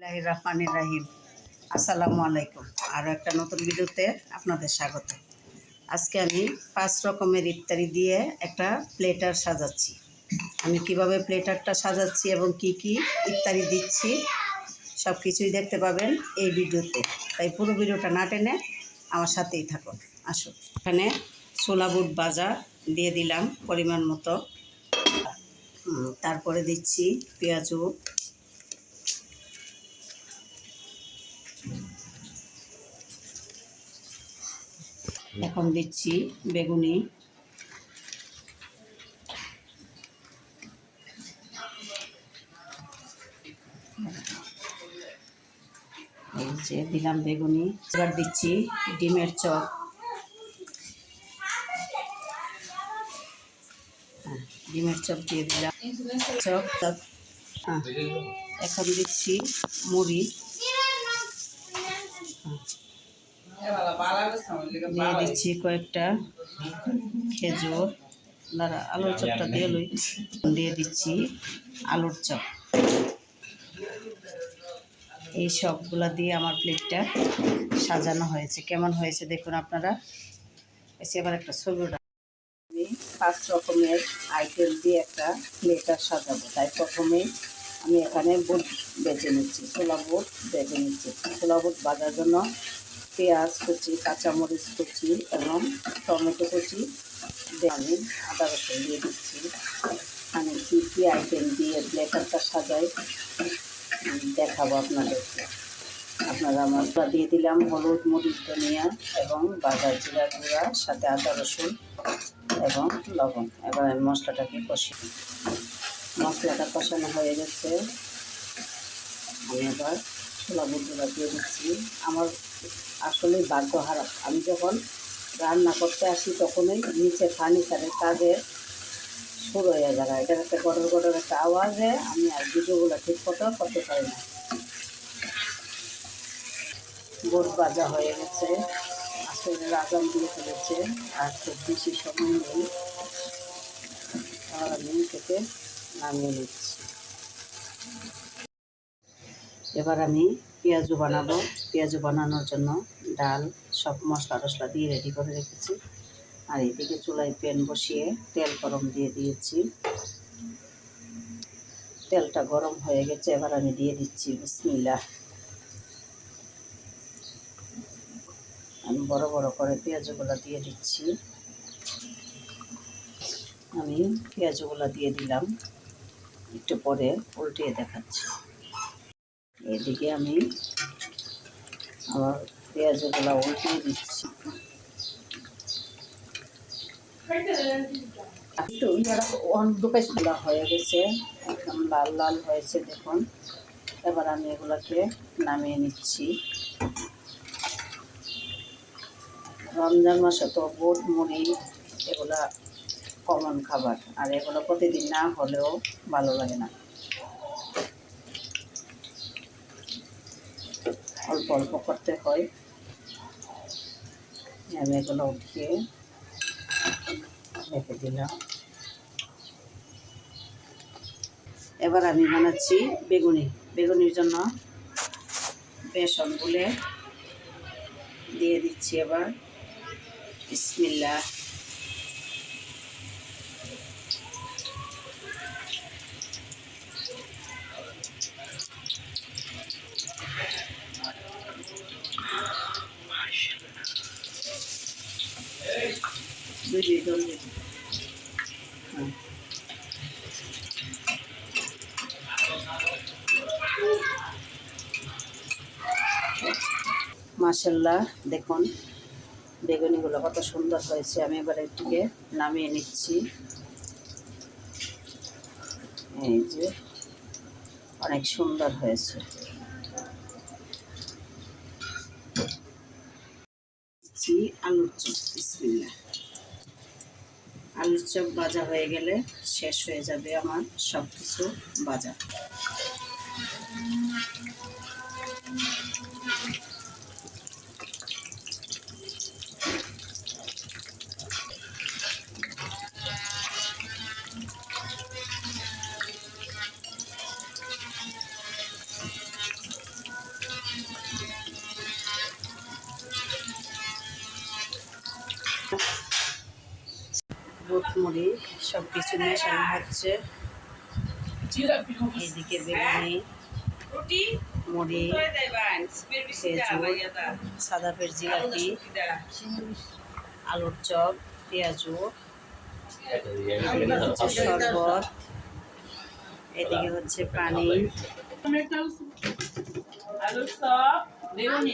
রাহিম। আসসালামু আলাইকুম। আরও একটা নতুন ভিডিওতে আপনাদের স্বাগত। আজকে আমি পাঁচ রকমের ইফতারি দিয়ে একটা প্লেটার সাজাচ্ছি। আমি কীভাবে প্লেটারটা সাজাচ্ছি এবং কি কি ইফতারি দিচ্ছি সব কিছুই দেখতে পাবেন এই ভিডিওতে। তাই পুরো ভিডিওটা না টেনে আমার সাথেই থাকুন। আসুন। এখানে ছোলা বুট ভাজা দিয়ে দিলাম পরিমাণ মতো। তারপরে দিচ্ছি পেঁয়াজু এখন দিচ্ছি বেগুনি। দিলাম বেগুনি এবার দিচ্ছি ডিমের চপ। হ্যাঁ, ডিমের চপ দিয়ে দিলাম। চপ হ্যাঁ এখন দিচ্ছি মুড়ি। দিয়ে দিচ্ছি কয়েকটা খেজুর। দাঁড়া, আলুর চপটা দিয়ে লই। দিয়ে দিচ্ছি আলুর চপ। এই সবগুলা দিয়ে আমার প্লেটটা সাজানো হয়েছে। কেমন হয়েছে দেখুন আপনারা। এসে এবার একটা ছবি আমি পাঁচ রকমের আইটেম দিয়ে একটা প্লেটার সাজাবো। তাই প্রথমে আমি এখানে বুট বেছে নিচ্ছি, ছোলা বুট বেছে নিচ্ছি। ছোলা বুট ভাজার জন্য পেঁয়াজ কুচি, কাঁচামরিচ কুচি এবং টমেটো কুচি আমি আদা রসুন দিয়ে দিচ্ছি। আমি কী কী আইটেম দিয়ে প্লেটারটা সাজাই দেখাবো আপনাদেরকে। আপনারা মশলা দিয়ে দিলাম হলুদ, মরিচ, ধনিয়া এবং বাজার জিরা গুঁড়া, সাথে আদা রসুন এবং লবণ। এবার আমি মশলাটাকে কষি মশলাটা কষানো হয়ে গেছে। আমি এবার আমার আসলে ভাগ্য হারাপ আমি যখন রান্না করতে আসি তখনই নিচে ফার্নিচারের কাজে শুরু হয়ে যায়। এটার একটা গটর গটর একটা আওয়াজে আমি আর ভিডিওগুলো ঠিক মতো করতে পারি না। বোট বাজা হয়ে গেছে। আসলে রাজাম দিয়ে ফেলেছে। আর খুব বেশি সময় নেই। আর আমি থেকে নামিয়ে নিচ্ছি। এবার আমি পেঁয়াজু বানাবো। পেঁয়াজু বানানোর জন্য ডাল, সব মশলা টশলা দিয়ে রেডি করে রেখেছি। আর এদিকে চুলায় প্যান বসিয়ে তেল গরম দিয়ে দিয়েছি। তেলটা গরম হয়ে গেছে, এবার আমি দিয়ে দিচ্ছি বিসমিল্লা আমি বড় বড় করে পেঁয়াজগুলো দিয়ে দিচ্ছি। আমি পেঁয়াজগুলো দিয়ে দিলাম। একটু পরে উল্টিয়ে দেখাচ্ছি। এদিকে আমি আবার পেঁয়াজগুলো উল্টিয়ে দিচ্ছি। একটু দুপাইশলা হয়ে গেছে, একদম লাল লাল হয়েছে, দেখুন। এবার আমি এগুলোকে নামিয়ে নিচ্ছি। রমজান মাসে তো বুট মুড়ি এগুলা কমন খাবার, আর এগুলো প্রতিদিন না হলেও ভালো লাগে না। অল্প অল্প করতে হয়। আমি এগুলো উঠিয়ে রেখে দিলাম। এবার আমি বানাচ্ছি বেগুনি। বেগুনির জন্য বেসন গুলে দিয়ে দিচ্ছি এবার। বিসমিল্লা মাসাল্লাহ দেখুন, বেগুনিগুলো কত সুন্দর হয়েছে। আমি এবার একটুকে নামিয়ে নিচ্ছি। এই যে, অনেক সুন্দর হয়েছে। আলুর চপ আলুর চপ ভাজা হয়ে গেলে শেষ হয়ে যাবে আমার সব কিছু ভাজা। বুট মুড়ি সব কিছু মেশানো হচ্ছে। এদিকে বেগুনি মুড়ি সাদা পের জিলাপি আলুর চপ পেঁয়াজু এদিকে হচ্ছে শরবত। এদিকে হচ্ছে পানি। আলুর চপ বেগুনি।